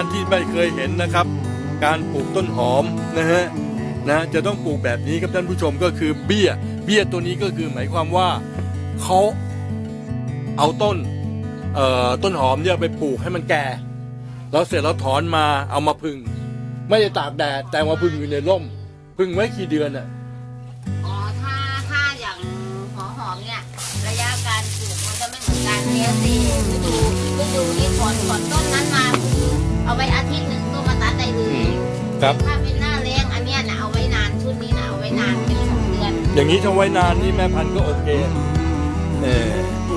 ท่านที่ไม่เคยเห็นนะครับ การปลูกต้นหอมนะฮะนะจะต้องปลูกแบบนี้ครับท่านผู้ชมก็คือเบี้ย เบี้ยตัวนี้ก็คือหมายความว่าเขาเอาต้นเอ่อต้นหอมเนี่ยไปปลูกให้มันแก่แล้วเสร็จแล้วถอนมาเอามาพึ่ง ไม่ได้ตากแดดแต่มาพึ่งอยู่ในร่ม พึ่งไว้กี่เดือนอะอ๋อถ้าถ้าอย่างหัวหอมเนี่ยระยะการปลูกมันจะไม่เหมือนกันเนี่ยสิฤดูฤดูนี้ถอนถอนต้นนั้นมา เอาไว้อาทิตย์หนึ่งก็มาตัดได้เลยครับ ถ้าเป็นหน้าแรงอันเนี้ยนะเอาไว้นานชุดนี้นะเอาไว้นานเป็นสองเดือน อย่างนี้ถ้าไว้นานนี่แม่พันธุ์ก็โอเคเออ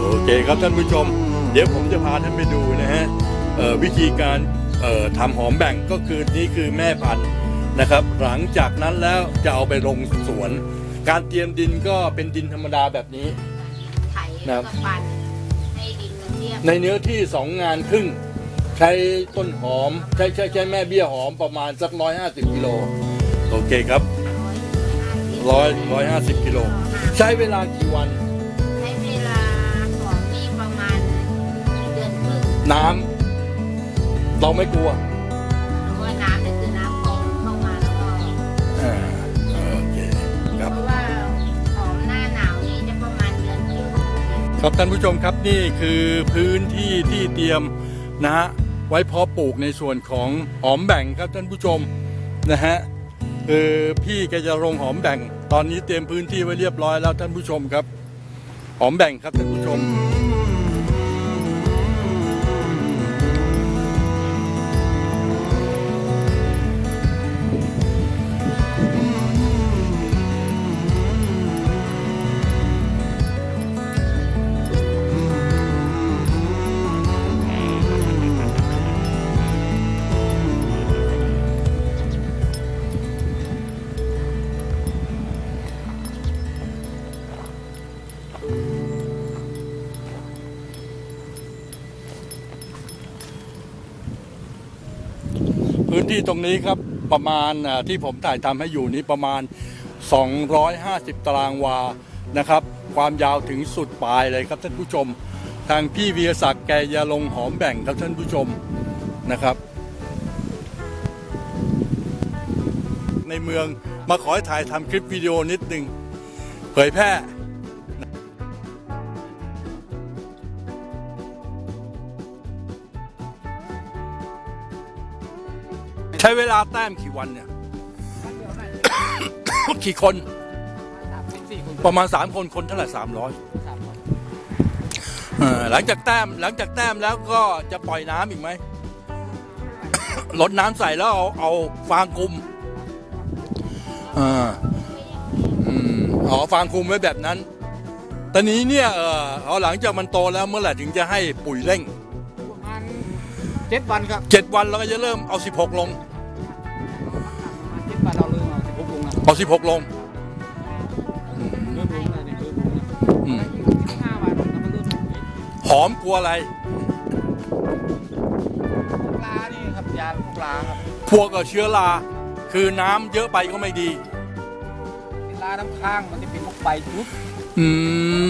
โอเคครับท่านผู้ชม เดี๋ยวผมจะพาท่านไปดูนะฮะเอ่อวิธีการเอ่อทำหอมแบ่งก็คือนี่คือแม่พันธุ์นะครับ หลังจากนั้นแล้วจะเอาไปลงสวน การเตรียมดินก็เป็นดินธรรมดาแบบนี้ ไถแล้วก็ปั่นให้ดินมันเรียบในเนื้อที่สองงานครึ่ง ใช้ต้นหอม ใช้ใช้ใช้แม่เบี้ยหอมประมาณสักร้อยห้าสิบกิโลโอเคครับร้อยร้อยห้าสิบกิโลใช้เวลากี่วัน ใช้เวลาของนี่ประมาณเดือนครึ่งน้ำเราไม่กลัวหรือว่าน้ำเนี่ยคือน้ำของเข้ามาแล้วก็อ่าโอเคครับ เพราะว่าหอมหน้าหนาวนี่จะประมาณเดือนครึ่ง ครับท่านผู้ชมครับนี่คือพื้นที่ที่เตรียมนะฮะ ไว้เพาะปลูกในส่วนของหอมแบ่งครับท่านผู้ชมนะฮะคือพี่แกจะลงหอมแบ่ง ตอนนี้เตรียมพื้นที่ไว้เรียบร้อยแล้วท่านผู้ชมครับ หอมแบ่งครับท่านผู้ชม ที่ตรงนี้ครับประมาณที่ผมถ่ายทำให้อยู่นี้ประมาณ 250 ตารางวานะครับ ความยาวถึงสุดปลายเลยครับท่านผู้ชม ทางพี่วีรศักดิ์แกยาลงหอมแบ่งครับท่านผู้ชมนะครับ ในเมืองมาขอให้ถ่ายทำคลิปวิดีโอนิดนึงเผยแพร่ ใช้เวลาแต้มกี่วันเนี่ย กี่คน ประมาณ3คนคนเท่าไหร่300เออหลังจากแต้มหลังจากแต้มแล้วก็จะปล่อยน้ำอีกไหมลดน้ำใส่แล้วเอาเอาฟางคลุมอ่าอืมอ๋อฟางคลุมไว้แบบนั้น ตอนนี้เนี่ยเออเอาหลังจากมันโตแล้วเมื่อไหร่ถึงจะให้ปุ๋ยเร่ง ประมาณเจ็ดวันครับ7วันเราก็จะเริ่มเอา16ลงประ วอืมสิบห้าวันเราก็เริ่มลงอีกหอมกลัวอะไร ปลานี่ครับยาพวกปลาครับพวกกับเชื้อรา คือน้ำเยอะไปก็ไม่ดี เป็นลาน้ำค้างมันจะเป็นพวกใบจุดอื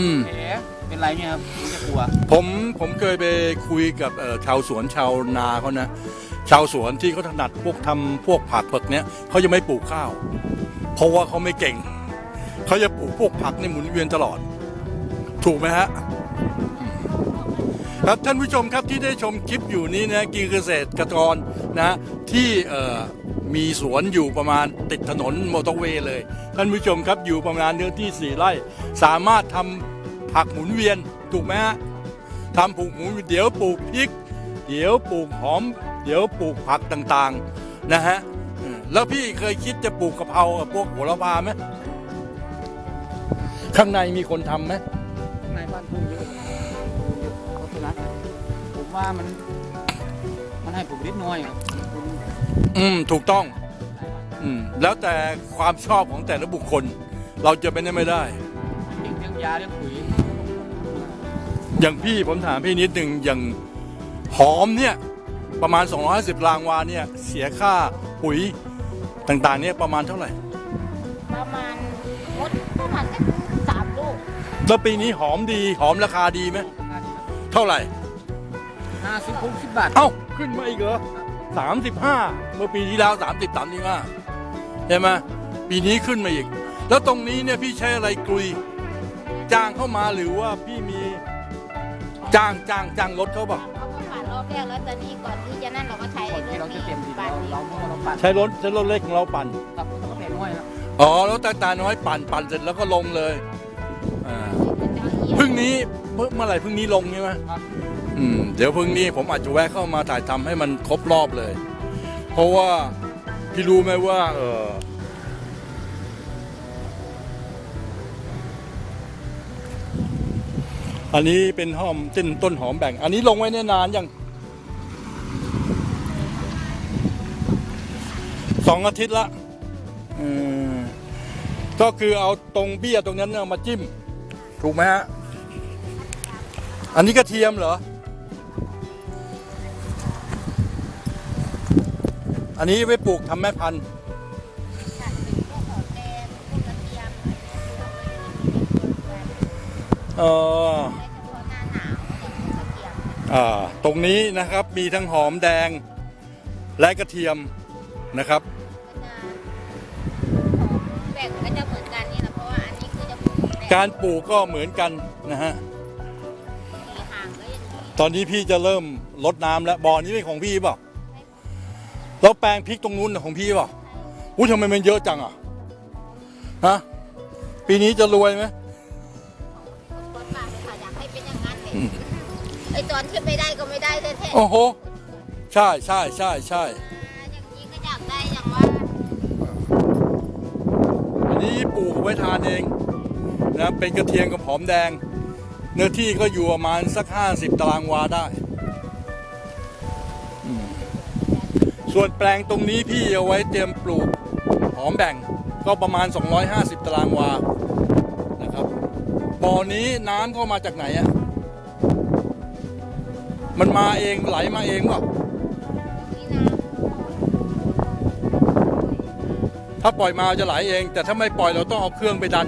ม แผลเป็นไรเนี่ยครับมันจะกลัวผมผมเคยไปคุยกับเอ่อชาวสวนชาวนาเขานะ ชาวสวนที่เขาถนัดพวกทำพวกผักเผือกเนี้ยเขาจะไม่ปลูกข้าว เพราะว่าเขาไม่เก่ง เขาจะปลูกพวกผักในหมุนเวียนตลอด ถูกไหมฮะ ครับท่านผู้ชมครับที่ได้ชมคลิปอยู่นี้นะกีเกษตรกรนะที่มีสวนอยู่ประมาณติดถนนมอเตอร์เวย์เลย ท่านผู้ชมครับอยู่ประมาณเนื้อที่สี่ไร่ สามารถทำผักหมุนเวียนถูกไหมฮะทำปลูกหมุนเดี๋ยวปลูกพริก เดี๋ยวปลูกหอม เดี๋ยวปลูกผักต่างๆนะฮะ แล้วพี่เคยคิดจะปลูกกะเพรากับพวกโหระพาไหมข้างในมีคนทำไหมข้างในบ้านทุ่งเยอะทุ่งเยอะเพราะฉะนั้นผมว่ามัน มันให้ผมนิดหน้อยครับผมอืม ถูกต้อง อืม แล้วแต่ความชอบของแต่ละบุคคล เราจะเป็นได้ไม่ได้เลี้ยงเลี้ยงยาเลี้ยงปุ๋ยอย่างพี่ผมถามพี่นิดหนึ่งอย่างหอมเนี่ย ประมาณ 250 รางวาเนี่ย เสียค่าปุ๋ย ต่างๆเนี่ยประมาณเท่าไหร่ ประมาณมดประมาณสักสามลูกแล้วปีนี้หอมดีหอมราคาดีไหมเท่าไหร่ ห้าสิบหกสิบบาท เอ้า ขึ้นมาอีกเหรอสามสิบห้าเมื่อปีที่แล้วสามสิบสามสิบห้าใช่ไหมปีนี้ขึ้นมาอีก แล้วตรงนี้เนี่ยพี่ใช้อะไรกลุย จ้างเข้ามาหรือว่าพี่มี จ้างจ้างจ้างรถเขาเปล่าเขาก็ปั่น รอบแรกแล้วตอนนี้ก่อนที่จะนั่นเราก็ใช้ก่อนที่เราจะเตรียมดินเราเราเมื่อเราปั่นใช้รถใช้รถเล็กของเราปั่นครับเราก็เตรียมน้อยนะอ๋อแล้วตาตาน้อยปั่นปั่นเสร็จแล้วก็ลงเลยอ่าพึ่งนี้เมื่อเมื่อไหร่พึ่งนี้ลงใช่ไหมครับอืมเดี๋ยวพึ่งนี้ผมอาจจะแวะเข้ามาถ่ายทำให้มันครบรอบเลย เพราะว่าพี่รู้ไหมว่า เอออันนี้เป็นหอมต้นต้นหอมแบ่ง อันนี้ลงไว้เนี่ยนานยัง องอาทิตย์ละอืมก็คือเอาตรงเบี้ยตรงนั้นเอามาจิ้ม ถูกไหมฮะ อันนี้กระเทียมเหรอ อันนี้ไว้ปลูกทำแม่พันธุ์เอออ่าตรงนี้นะครับมีทั้งหอมแดงและกระเทียมนะครับ กแบ่งการปลูกก็เหมือนกันนะฮะสีห่างก็อย่างนี้ตอนนี้พี่จะเริ่มลดน้ำแล้วบ่อนี้เป็นของพี่เปล่าแล้วแปลงพริกตรงนู้นน่ะของพี่เปล่าอุ้ยทำไมมันเยอะจังอะฮะปีนี้จะรวยไหมคนปากเลยค่ะอยากให้เป็นอย่างนั้นเลยไอตอนที่ไม่ได้ก็ไม่ได้แท้ๆโอ้โหใช่ใช่ใช่ใช่อย่างนี้ก็อยากได้อย่างว่าอันนี้ปลูกเอาไว้ทานเอง นะเป็นกระเทียมกับหอมแดง เนื้อที่ก็อยู่ประมาณสักห้าสิบตารางวาได้ ส่วนแปลงตรงนี้พี่เอาไว้เตรียมปลูกหอมแบ่งก็ประมาณ 250 ตารางวานะครับบ่อนี้น้ำก็มาจากไหนอะมันมาเองไหลมาเองเปล่ะนี่นะถ้าปล่อยมาจะไหลเอง แต่ถ้าไม่ปล่อยเราต้องเอาเครื่องไปดัน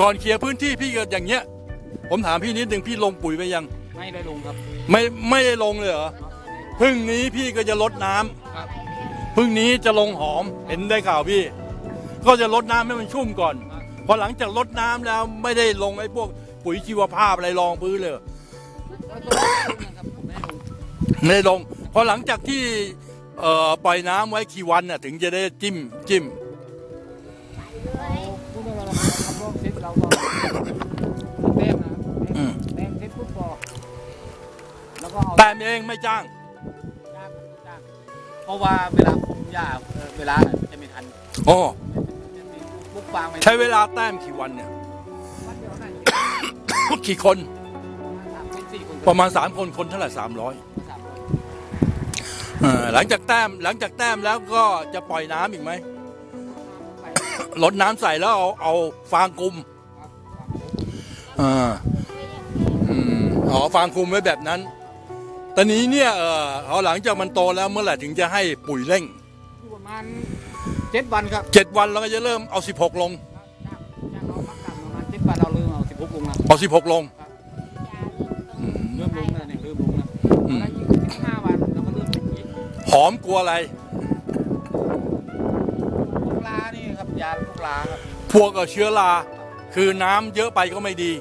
ก็ก่อนเคลียร์พื้นที่พี่ก็อย่างเงี้ย ผมถามพี่นิดหนึ่งพี่ลงปุ๋ยไปยัง ไม่ได้ลงครับไม่ไม่ได้ลงเลยเหรอพึ่งนี้พี่ก็จะลดน้ำครับพึ่งนี้จะลงหอมเห็นได้ข่าวพี่ ก็จะลดน้ำให้มันชุ่มก่อน พอหลังจากลดน้ำแล้วไม่ได้ลงไอ้พวกปุ๋ยชีวภาพอะไรรองพื้นเลยแล้วก็ลงนะครับผมไม่ได้ลงไม่ได้ลง พอหลังจากที่เอ่อปล่อยน้ำไว้กี่วันน่ะถึงจะได้จิ้มจิ้ม แล้วก็เอาแต่เองไม่จ้าง จ้างจ้าง เพราะว่าเวลาคุมหญ้าเอ่อเวลาน่ะมันจะไม่ทันอ๋อจะมีปุ๊บฟางไปใช้เวลาแต้มกี่วันเนี่ย วันเดียวได้กี่คน สามคนสี่คนประมาณ 3 คนคนเท่าไหร่300สามคนเออหลังจากแต้มหลังจากแต้มแล้วก็จะปล่อยน้ำอีกไหมไปลดน้ำใส่แล้วเอาเอาฟางคลุมครับอ่าอืมอ๋อฟางคลุมไว้แบบนั้น ตอนนี้เนี่ยเออเอาหลังจากมันโตแล้วเมื่อไหร่ถึงจะให้ปุ๋ยเร่งอยู่ประมาณเจ็ดวันครับเจ็ดวันเราก็จะเริ่มเอา 16 ลงจ้างจ้างเราพักกลับประมาณเจ็ดวันเราเริ่มเอาสิบหกลงนะเอา 16 ลงอืมเริ่มลงแล้วเนี่ยเริ่มลงแล้วอืมแล้วอีกสิบห้าวันเราก็เริ่มลงอีกหอมกลัวอะไร พวกลานี่ครับยาพวกลาครับพวกกับเชื้อราคือน้ำเยอะไปก็ไม่ดี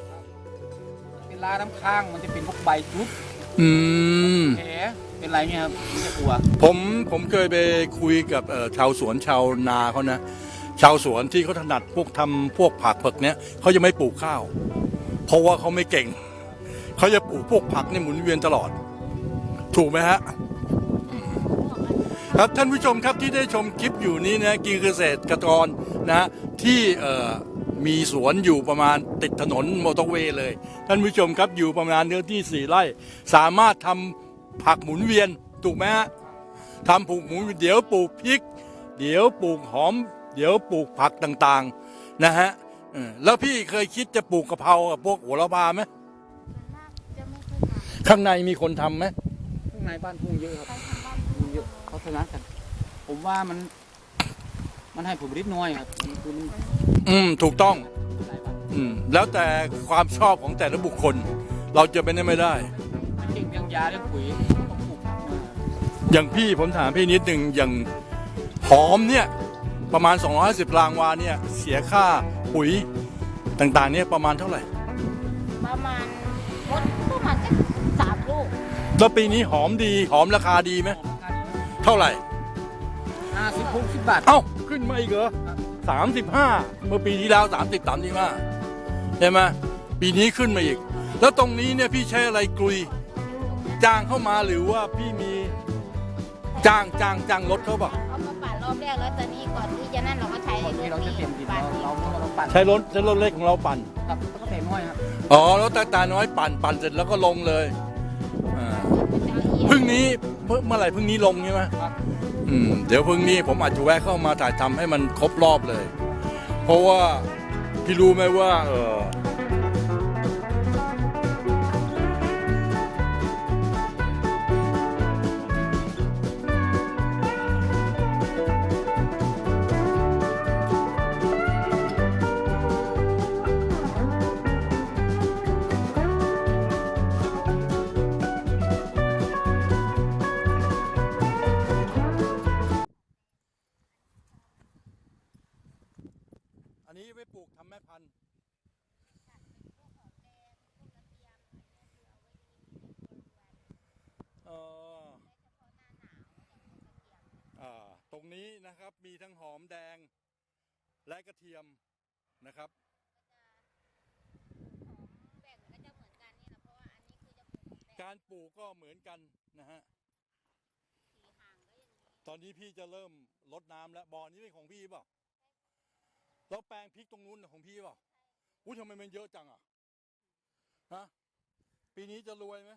เป็นลาน้ำค้างมันจะเป็นพวกใบจุดอืม แผลเป็นไรเนี่ยครับมันจะกลัวผมผมเคยไปคุยกับเอ่อชาวสวนชาวนาเขานะ ชาวสวนที่เขาถนัดพวกทำพวกผักเผือกเนี้ยเขาจะไม่ปลูกข้าว เพราะว่าเขาไม่เก่ง เขาจะปลูกพวกผักเนี่ยหมุนเวียนตลอด ถูกไหมฮะอืมครับท่านผู้ชมครับที่ได้ชมคลิปอยู่นี้นะกีเกษตรกรนะที่เอ่อมีสวนอยู่ประมาณติดถนนมอเตอร์เวย์เลย ท่านผู้ชมครับอยู่ประมาณเนื้อที่สี่ไร่ สามารถทำ ผักหมุนเวียนถูกไหมฮะทำปลูกหมูเดี๋ยวปลูกพริก เดี๋ยวปลูกหอม เดี๋ยวปลูกผักต่างๆนะฮะเออแล้วพี่เคยคิดจะปลูกกะเพรากับพวกโหระพาไหมจะไม่ค่อยทข้างในมีคนทำไหมข้างในบ้านทุ่งเยอะครับำไปทำบ้านทุ่งเยอะเขาชนะกันผมว่ามัน มันให้ผลผลิตน้อยครับมันคือมันอืมถูกต้องหลายวันอืมแล้วแต่ความชอบของแต่ละบุคคล เราจะเป็นได้ไม่ได้ไม่ เก่งเรื่องยาเรื่องปุ๋ยผมปลูกผักมาอย่างพี่ผมถามพี่นิดหนึ่งอย่างหอมเนี่ยประมาณ 250รางวาเนี่ยเสียค่าปุ๋ยต่างๆเนี่ยประมาณเท่าไหร่ ประมาณมดประมาณสักสามลูกแล้วปีนี้หอมดีหอมราคาดีไหมเท่าไหร่ ห้าสิบหกสิบบาท เอ้าขึ้นมาอีกเหรอสามสิบห้าเมื่อปีที่แล้วสามสิบสามสิบห้าใช่ไหมปีนี้ขึ้นมาอีก แล้วตรงนี้เนี่ยพี่ใช้อะไรกลุย จ้างเข้ามาหรือว่าพี่มีจ้างจ้างจ้างรถเขาเปล่าเอามาปั่นรอบแรกแล้วตอนนี้ก่อนที่จะนั่นเราก็ใช้ก่อนที่เราจะเตรียมดินปั่นเราเราเราปั่นใช้รถใช้รถเล็กของเราปั่นครับแล้วก็เตะม้อยครับอ๋อแล้วตาตาน้อยปั่นปั่นเสร็จแล้วก็ลงเลยอ่าพึ่งนี้เมื่อเมื่อไหร่พึ่งนี้ลงใช่ไหมครับอืมเดี๋ยวพึ่งนี้ผมอาจจะแวะเข้ามาถ่ายทำให้มันครบรอบเลย เพราะว่าพี่รู้ไหมว่าเออ งนี้นะครับมีทั้งหอมแดงและกระเทียมนะครับแบ่งก็จะเหมือนกันนี่แหละเพราะว่าอันนี้คือจะปลูกแบบการปลูกก็เหมือนกันนะฮะสีห่างก็อย่างนี้ตอนนี้พี่จะเริ่มลดน้ำแล้วบ่อนี้เป็นของพี่เปล่าแล้วแปลงพริกตรงนู้นของพี่เปล่าอุ้ยทำไมมันเยอะจังอะฮะปีนี้จะรวยไหม